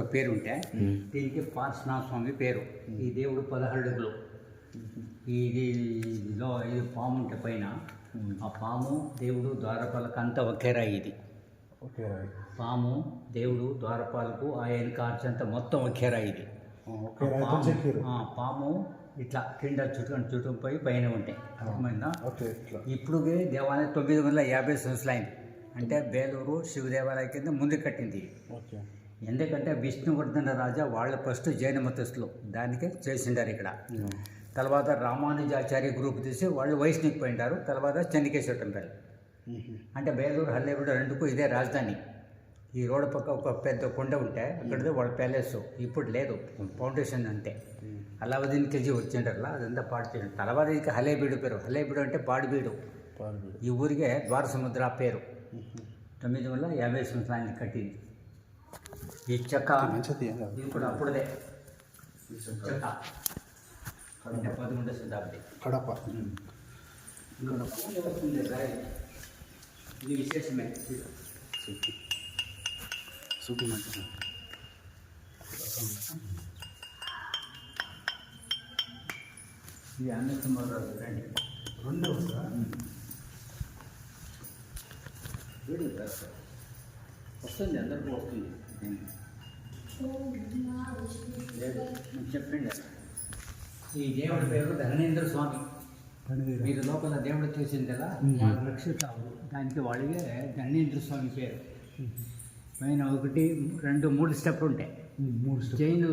ఒక పేరు ఉంటే దీనికి పార్శ్వనాథ స్వామి పేరు. ఈ దేవుడు పదహారు అడుగులు. ఇది ఇదిలో ఇది పాము ఉంటే పైన ఆ పాము దేవుడు ద్వారపాలకు అంతా ఒకే రాయి ఇది. పాము దేవుడు ద్వారపాలకు ఆయన కార్చంతా మొత్తం ఒకే రాయి ఇది. ఆ పాము ఆ ఇట్లా కింద చుట్టుకొని చుట్టూ పోయి పైన ఉంటాయి అర్థమైందా? ఇప్పుడు దేవాలయం తొమ్మిది వందల యాభై సంవత్సరాలు అయింది అంటే బేలూరు శివ దేవాలయం కింద ముందు కట్టింది ఓకే. ఎందుకంటే విష్ణువర్ధన రాజా వాళ్ళ ఫస్ట్ జైన మతస్థులు. దానికే చేసిండారు ఇక్కడ. తర్వాత రామానుజాచార్య గ్రూప్ తీసి వాళ్ళు వైష్ణవికి పోయింటారు తర్వాత చెన్నకేశ్వర టెంపుల్. అంటే బేలూరు హల్లేగూడ రెండుకు ఇదే రాజధాని. ఈ రోడ్డు పక్క ఒక పెద్ద కొండ ఉంటే అక్కడిదే వాళ్ళ ప్యాలెస్. ఇప్పుడు లేదు ఫౌండేషన్ అంతే. అలావుద్దీన్ కేజీ వచ్చిండారలా అదంతా పాడు చేయండి తర్వాత ఇంకా హలేబీడు పేరు. హలేబీడు అంటే పాడుబీడు ఈ ఊరికే ద్వార సముద్ర పేరు తొమ్మిది వందల యాభై సంవత్సరానికి కట్టింది. ఈ చెక్క. మంచిది ఏం కాదు ఇది కూడా అప్పుడుదే. చెక్క. అంటే పదకొండు శతాబ్ది కడప. ఇక్కడ పూజ వస్తుంది రాయి. ఇది విశేషమే. సూపి సూపి మంచిది. ఇది అన్నకుమారరాజు రండి. రెండో సార్ వీడు కాదు సార్. వస్తుంది అందరికీ వస్తుంది. లేదు నేను చెప్పండి. ఈ దేవుడి పేరు ధరణేంద్ర స్వామి. మీరు లోపల దేవుడు చూసింది కదా వాళ్ళు రక్షితావు. దానికి వాళ్ళకే ధరణేంద్ర స్వామి పేరు. పైన ఒకటి రెండు మూడు స్టెప్లు ఉంటాయి. మూడు స్టెప్ జైను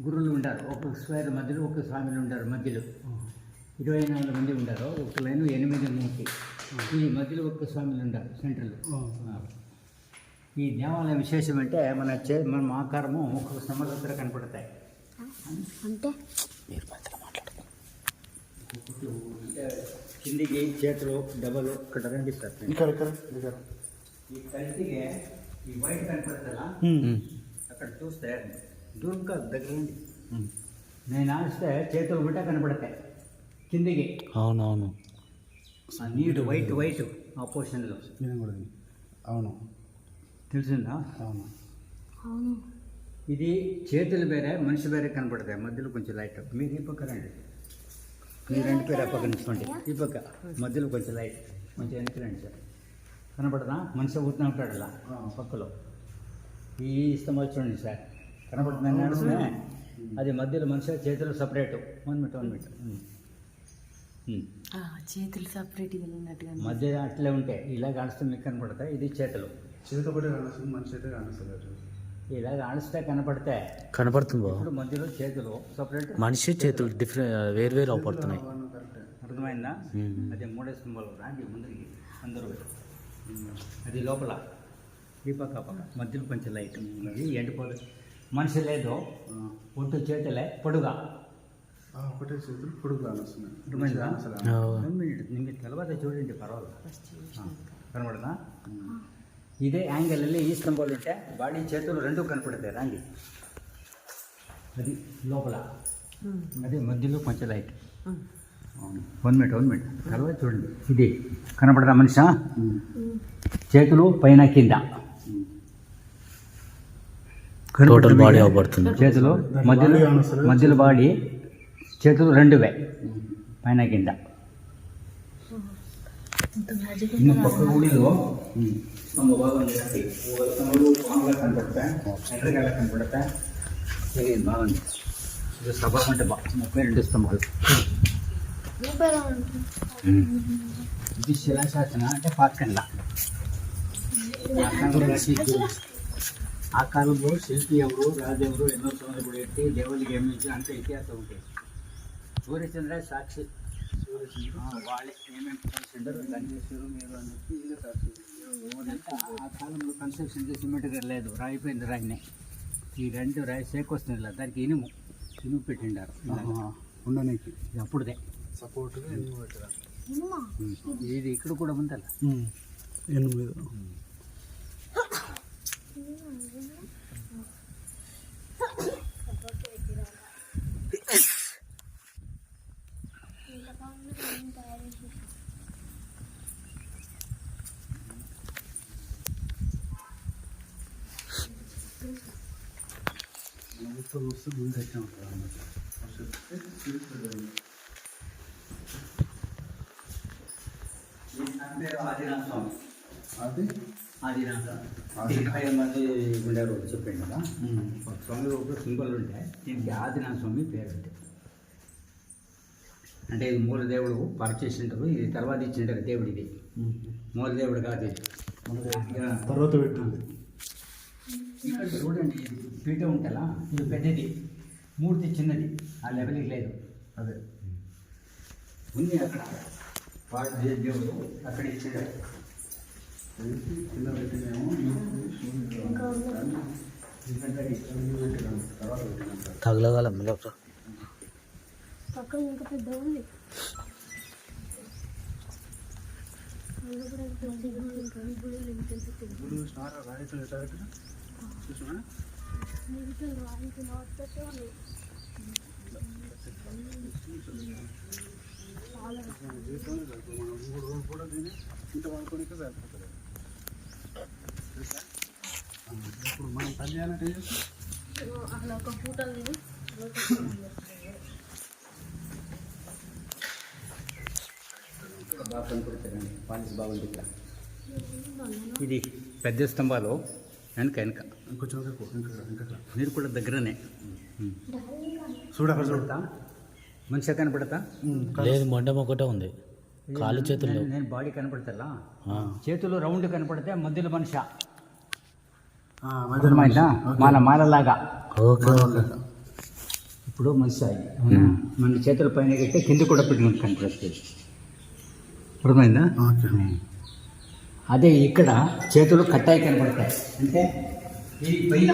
గురువులు ఉంటారు. ఒక స్క్వేర్ మధ్యలో ఒక స్వామిలు ఉంటారు మధ్యలో. ఇరవై నాలుగు మంది ఉంటారు. ఒక లైన్ ఎనిమిది మూర్తి ఈ మధ్యలో ఒక్క స్వామిలు ఉంటారు సెంటర్లో. ఈ దేవాలయం విశేషం అంటే మన చే మన ఆకారము ఒక్కొక్క సమగ్ర కనపడతాయి. అంటే? మీరు కిందికి చేతులు డబలు ఇక్కడ ఇక్కడ ఈ కంటికి ఈ వైట్ కనపడతా అక్కడ చూస్తే దూరంగా దగ్గర రండి నేను ఆడిస్తే చేతులు బిడ్డ కనపడతాయి. కిందికి అవునవును. ఆ నీడు వైట్ వైట్ కూడా విని. అవును. తెలిసిందా? అవును. అవును. ఇది చేతులు వేరే మనిషి వేరే కనపడతాయి. మధ్యలో కొంచెం లైట్. మీరు ఈ పక్క రండి. మీరు రెండు పేరు ఆ పక్క నుంచుకోండి ఈ పక్క. మధ్యలో కొంచెం లైట్. కొంచెం వెనక్కి రండి సార్. కనపడదా? మనిషి ఊరుతూ ఉంటాడు అలా పక్కలో. ఈ స్తంభాలు చూడండి సార్. కనపడుతుందని అది మధ్యలో మనిషి చేతులు separate. One minute one minute. ఆ, చేతులు సపరేట్గా ఉన్నట్టుగా మధ్య అట్లే ఉంటాయి. ఇలా కాడిస్తే మీకు కనపడతాయి. ఇది చేతులు. చేతి ఒకటే కానిస్తుంది మనిషి అయితే కానిస్తుంది అటు. ఇలా కాడిస్తే కనపడతాయి కనపడుతుంది బాబు ఇప్పుడు మధ్యలో చేతులు సపరేట్ మనిషి చేతులు డిఫరెంట్ వేరు వేరు అవపడుతున్నాయి అర్థమైందా. అదే మూడే స్తంభాలు రాండి ముందరికి అందరూ. అది లోపల ఈ పక్క పక్క. మధ్యలో కొంచెం లైట్ అది ఎండిపోదు మనిషి లేదు ఒట్టు చేతులే పొడుగా. ఆ, ఒకటే చేతులు పొడుగు కానిస్తున్నాయి. మీరు తర్వాత చూడండి పర్వాలేదు. కనబడదా? ఇదే యాంగిల్ వెళ్ళి ఈ స్తంభాలు ఉంటే బాడీ చేతులు రెండు కనపడతాయి. రాండి. అది లోపల. అది మధ్యలో కొంచెం light one minute one minute తర్వాత చూడండి. ఇది. కనపడదా మనిషా? చేతులు పైన కింద. టోటల్ బాడీ అవపడుతుంది. చేతులు మధ్యలో మధ్యలో బాడీ చేతులు రెండువే. పైన కింద. ಇನ್ನು ಪಕ್ಕ ಉಳಿದು ನಮ್ಮ ಭಾಗವನ್ನು ಸರಿ ಇದು ಸಭಾ ಮಂಟಪ ಮುಪ್ಪೈ ಎರಡು ಸ್ತಂಭಗಳು ಇದು ಶಿಲಾಶಾಸನ ಅಂತ ಆ ಶಿಲ್ಪಿಯವರು ರಾಜವರು ಎನ್ನೋ ಸಮಯ ಗುಡಿ ಇಟ್ಟು ಅಂತ ಇತಿಹಾಸ ಉಂಟು. ಸೂರ್ಯಚಂದ್ರ ಸಾಕ್ಷಿ వాళ్ళే ఏమేమి సెంటర్ కలిసిండరు గంగేశ్వరం మీరు అని చెప్పి ఇల్లు సాక్షి ఆ కాలంలో కన్స్ట్రక్షన్ చేసి సిమెంట్ లేదు రాయిపోయింది రాయినే ఈ రెండు రాయి సేకొస్తుంది ఇలా దానికి ఇనుము ఇనుము పెట్టిండారు ఆహా, అప్పుడుదే సపోర్ట్గా ఎన్ని పెట్టరా ఇది ఇక్కడ కూడా ఉందಲ್ಲ ఎనిమిది మన ఊరితో గుడి ఎట్లా ఉంటుంది అన్నమాట ఆదినాథ స్వామి అది ఆదినాథ డెబ్బై మంది ఉండేవారు చెప్పాను కదా స్వామి ఒక సింబల్ ఉంటాయి దీనికి ఆదినాథ స్వామి పేరు అంటే అంటే ఇది మూలదేవుడు పరిచేసింటారు ఇది తర్వాత ఇచ్చింటారు దేవుడిది మూల దేవుడు కాదు ఇది ఇక తర్వాత పెట్టింది ఇక్కడ చూడండి పీఠ ఉంటుందా? ఇది పెద్దది. మూర్తి చిన్నది. ఆ లెవెల్కి లేదు. అదే. ఉంది అక్కడ. వాడు దేవుడు అక్కడ ఇచ్చాడు. కింద పెట్టినేమో. తగలగల పక్కన ఇంకా పెద్ద ఉంది. ఇప్పుడు ఎట్లా పెట్టినా చూసినా మూడు రోజులు కూడా తిని ఇంత పడుకోనికే సరిపోతుంది ఇప్పుడు మనం పని చేయాలంటే అలా ఒక పూటలు తిని బాగా కనపడుతుందండి పాలిస్ బాగుంది ఇక్కడ ఇది పెద్ద స్తంభాలు. వెనక వెనక. ఇంకా మీరు కూడా దగ్గరనే. చూడ. చూడతా? మనిషి కనపడతా? లేదు మొండం ఒకటే ఉంది. కాలు చేతులు. నేను- బాడీ కనపడతా. చేతులు రౌండ్ కనపడితే మధ్యలో మనిషి. మన మాలలాగా. ఇప్పుడు మనిషి మన చేతుల పైన కట్టే కింద కూడా పెట్టుకుని కనపడుతుంది అర్థమైందా? అదే ఇక్కడ చేతులు కట్టాయి కనపడతాయి. అంటే ఈ పైన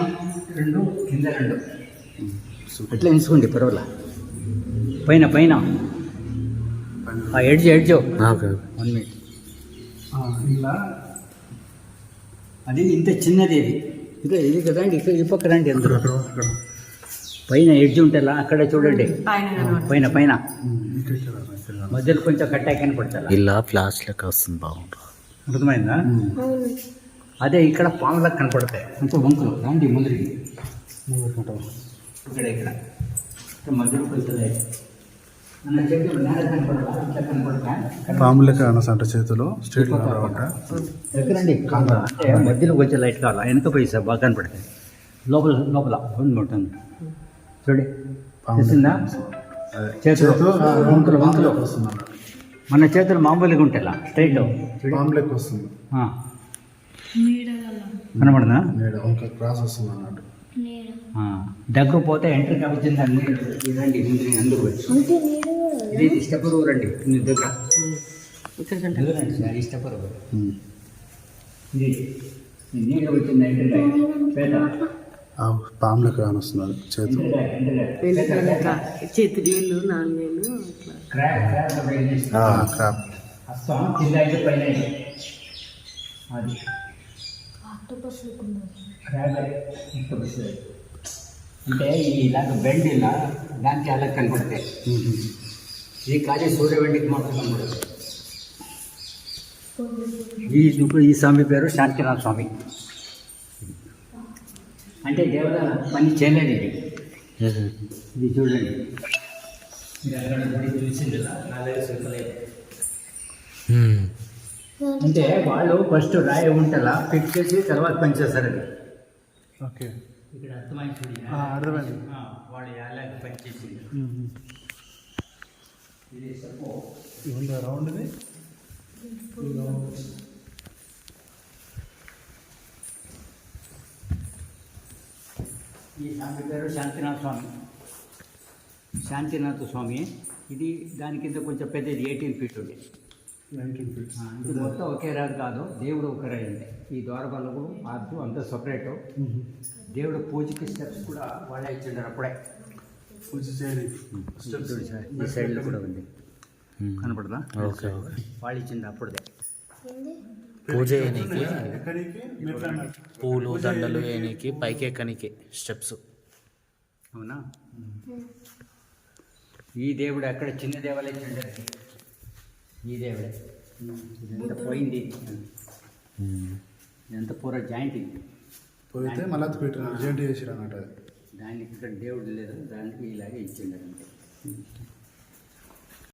రెండు కింద రెండు. అట్లా ఎంచుకోండి పర్వాలా? పైన పైన. ఆ edge edge okay one minute ఆ, ఇలా. అది ఇంత చిన్నది ఇది. ఇదే ఇది కదండి ఇక్కడ ఈ పక్క రండి అందరూ. అక్కడ పైన ఎడ్జ్ ఉంటేలా అక్కడ చూడండి. పైన పైన ఇక్కడ ఇక్కడ ఇక్కడ మధ్యలో కొంచెం కట్టాయి కనపడతా ఇలా ఫ్లాష్ లెక్క వస్తుంది బాగుంటుంది. అర్థమైందా? అదే ఇక్కడ పాములకు కనపడతాయి. కొంచెం వంకులు రండి ముందరికి. ఇక్కడ ఇక్కడ. మధ్యలో కొంచెం లైట్. మన చేతులు స్ట్రేట్ దగ్గరండి అంటే మధ్యలో కొంచెం లైట్ కావాలా వెనక పోయి సార్ బాగా కనపడతాయి. లోపల లోపల. ఉంటుంది చూడండి. తెలిసిందా చేతులు. వంకులు వంకులు వస్తుంది అన్నట్టు మన చేతులు మామూలుగా ఉంటాయి స్ట్రైట్ పాము లెక్క వస్తుంది ఒక క్రాస్ వస్తుంది అన్నట్టు. ఆ, దగ్గర పోతే ఎంట్రీ వచ్చింది అన్ని అంటే నీడు ఇది ఇష్టపరు రండి దగ్గర. ఇష్టపరు ఇది నీడ వచ్చింది ఎంట్రీ పేద. ఆ పాము లెక్క కానొస్తుంది అది చేతులు ఎంట్రీ ఎంట్రీ చేతి నీళ్ళు నాలుగేళ్ళు క్రాప్ అంటే ఇలాగ బెండ్ ఇలా దానికి అలా కనపడతాయి. ఇది ఖాళీ సూర్యవెండికి మాత్రం కనపడదు ఈ ఈ స్వామి పేరు శాంతినాథ స్వామి. అంటే దేవత పని చేయలేదు ఇది. ఇది చూడండి. అంటే వాళ్ళు ఫస్ట్ రాయి ఉంటలా ఫిట్ చేసి తర్వాత పనిచేస్తారు అది. ఓకే. ఇక్కడ అర్థమైంది. అర్థమైంది. ఆ, వాళ్ళు ఎలాగ పనిచేసింది ఇది రౌండ్ది. ఈ స్వామి పేరు శాంతినాథ స్వామి. శాంతినాథ స్వామి. ఇది దాని కింద కొంచెం పెద్దది ఎయిటీన్ ఫీట్ ఉంది. ఇది మొత్తం ఒకే రాదు కాదు దేవుడు ఒక రాయి ఉంది. ఈ ద్వారపాలకుడు ఆర్టు అంతా సపరేటు దేవుడు పూజకి స్టెప్స్ కూడా వాళ్ళే ఇచ్చిండారు అప్పుడే. పూజ సార్, ఈ సైడ్లో కూడా ఉంది. కనపడదా? Okay okay. వాళ్ళు ఇచ్చింది అప్పుడుదే. పూజ చేయనీకి పూలు దండలు వేయనీకి పైకి ఎక్కనికి స్టెప్స్. అవునా? ఈ దేవుడు అక్కడ చిన్న దేవాలయం ఈ దేవుడే. ఇదంతా పోయింది? ఇదంతా పూర జాయింట్? ఇది పోయితే మళ్ళీ పెట్టిన జెంట్ చేసిరు అన్నట్టు దానికి ఇక్కడ దేవుడు లేదు. దానికి ఇలాగే ఇచ్చిండు